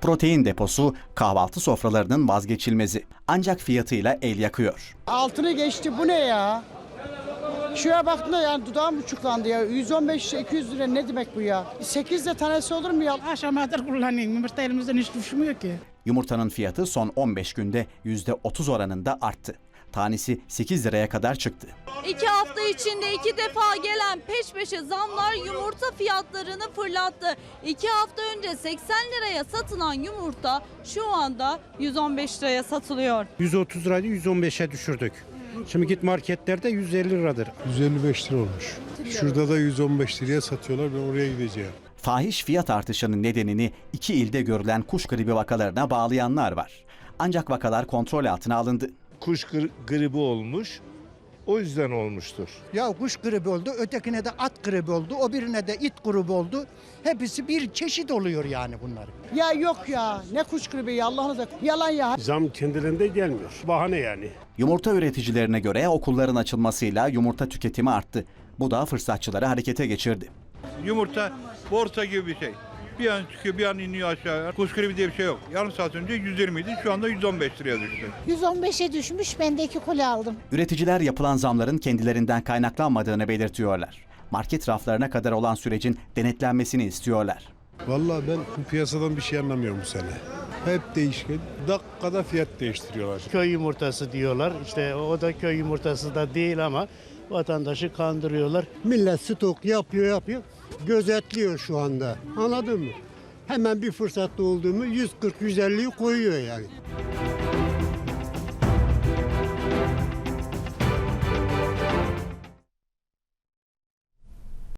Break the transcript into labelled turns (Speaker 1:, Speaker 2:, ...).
Speaker 1: Protein deposu kahvaltı sofralarının vazgeçilmezi. Ancak fiyatıyla el yakıyor.
Speaker 2: Altını geçti bu ne ya? Şuraya baktığında yani dudağım uçuklandı ya. 115-200 lira ne demek bu ya? 8 de tanesi olur mu ya?
Speaker 3: Aşamadır kullanayım. Yumurta elimizden hiç düşmüyor ki.
Speaker 1: Yumurtanın fiyatı son 15 günde %30 oranında arttı. Tanesi 8 liraya kadar çıktı.
Speaker 4: İki hafta içinde iki defa gelen peş peşe zamlar yumurta fiyatlarını fırlattı. İki hafta önce 80 liraya satılan yumurta şu anda 115 liraya satılıyor.
Speaker 5: 130 liraydı 115'e düşürdük. Şimdi git marketlerde 150 liradır.
Speaker 6: 155 lira olmuş. Şurada da 115 liraya satıyorlar. Ben oraya gideceğim.
Speaker 1: Fahiş fiyat artışının nedenini iki ilde görülen kuş gribi vakalarına bağlayanlar var. Ancak vakalar kontrol altına alındı.
Speaker 7: Kuş gri- gribi olmuş. O yüzden olmuştur.
Speaker 8: Ya kuş gribi oldu, ötekine de at gribi oldu, o birine de it gribi oldu. Hepsi bir çeşit oluyor yani bunlar.
Speaker 2: Ya yok ya. Ne kuş gribi ya Allah'ınıza. Yalan ya.
Speaker 5: Zam kendiliğinde gelmiyor. Bahane yani.
Speaker 1: Yumurta üreticilerine göre okulların açılmasıyla yumurta tüketimi arttı. Bu da fırsatçıları harekete geçirdi.
Speaker 9: Yumurta borsa gibi bir şey. Bir an çıkıyor bir an iniyor aşağı. Kuş gribi diye bir şey yok. Yarım saat önce 120 idi şu anda 115 liraya düştü.
Speaker 3: 115'e düşmüş. Ben de iki koli aldım.
Speaker 1: Üreticiler yapılan zamların kendilerinden kaynaklanmadığını belirtiyorlar. Market raflarına kadar olan sürecin denetlenmesini istiyorlar.
Speaker 6: Vallahi ben bu piyasadan bir şey anlamıyorum bu sene. Hep değişken. Dakikada fiyat değiştiriyorlar.
Speaker 10: köy yumurtası diyorlar. İşte o da köy yumurtası da değil ama vatandaşı kandırıyorlar.
Speaker 8: Millet stok yapıyor yapıyor, gözetliyor şu anda. Anladın mı? Hemen bir fırsatta olduğumu 140-150'yi koyuyor yani.